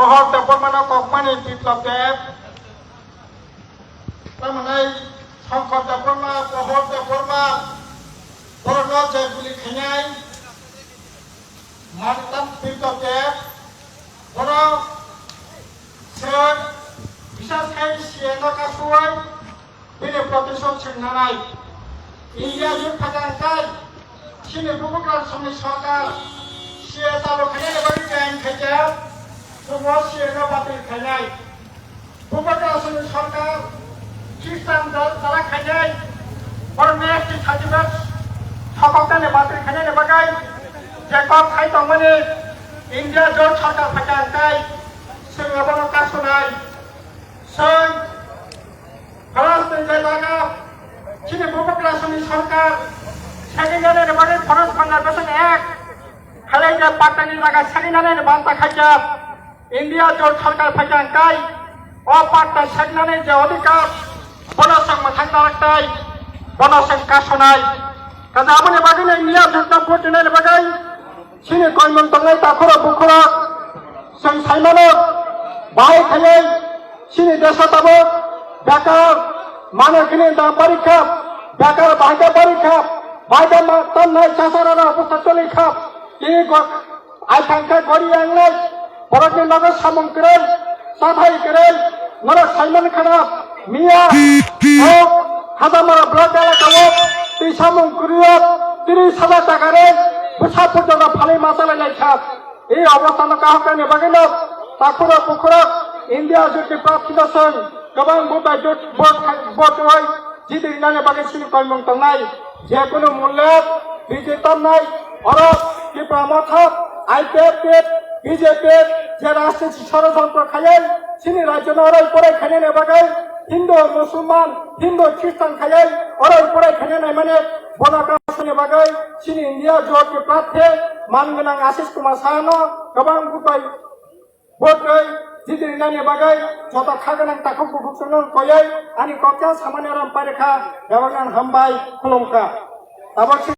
pohor te pormana kokmani biplop dev tamanai সংকট te porma pohor te porma বড় যে গুলি খেনাই মানতাম বিপ্লব দেব বড় সে বিশেষ খাই সিয়েন কাসুয়াই বিনে প্রতিশোধ ছিন্নানাই ইন্ডিয়া যুগ ফাজাঙ্কাই সিনে শুভশ্রীরা বাতিল খাই নাই। কুমটা আসলে সরকার খ্রিস্টান দল তারা খাই নাই, বরং একটি খাদিবাস সকলকে বাতিল খাই নাই। বাগাই যে কম খাই তমনি মানে ইন্ডিয়া জোট সরকার ফাঁকা তাই সে এমন কাজ নাই। সং গণতন্ত্রের লাগা যিনি কুমটা আসলে সরকার সেখানে মানে খরচ ভাঙার বেতন এক খালে পাটানি লাগা সেখানে বার্তা খাইয়া ইন্ডিয়া জোট সরকার ફક્યાં আঁকাই অপারটা সেখানে যে অধিকার বনসং থাকাই বনসং কাশনাই কাজে আমনে বাগানে মিয়া জুটা ফুটিনের বাগাই। সিনে কয়মন তঙ্গাই তাখর বুকুরা সং সাইমানক বাই খাইয়ে সিনে দেশ তাব বেকার মানে কিনে দাম পরীক্ষা। বেকার ভাইকে পরীক্ষা। ভাইকে নাই চাষারা অবস্থা চলে খাপ। এই আই সংখ্যা করি আনলাই बरकनि लगै सामं करै साथाय करै नर साइमान खाना मिया ও হাজামারা ব্লক এলাকাও তুই সামং করিও তিরিশ হাজার টাকারে পোশাক পর্যন্ত ফালি মাতালে লাইছা এই অবস্থান কাহকানি বাগিল তাকুরা পুকুরা ইন্ডিয়া জুটি প্রাপ্তি দর্শন গোবাং বুবাই জুট বোট বোট হয় জিদির নানে বাগে সিনি কর্মং তংনাই যে কোনো মূল্যে বিজেতার নাই অরব ত্রিপুরা মথক আইপিএফ বিজেপি যে রাজনীতি ষড়যন্ত্র খাইয়েন সিনি রাজ্য নরই পরে খাইনে নেবাগে হিন্দু মুসলমান হিন্দু খ্রিস্টান খাইয়েন ওরই পরে খাইনে নাই মানে বনকাশনি বাগै सिनि इन्डिया जटनि प्रार्थी मानगोनां आशिष कुमार साहानो गोबां गुबै भोटै जिदिर नानि बागै जता खागोनां ताखौ बुखुसोनो गयै आंनि कक्या सामान्य राम पारेखा देवागान हामबाय खुलुमखा दाबो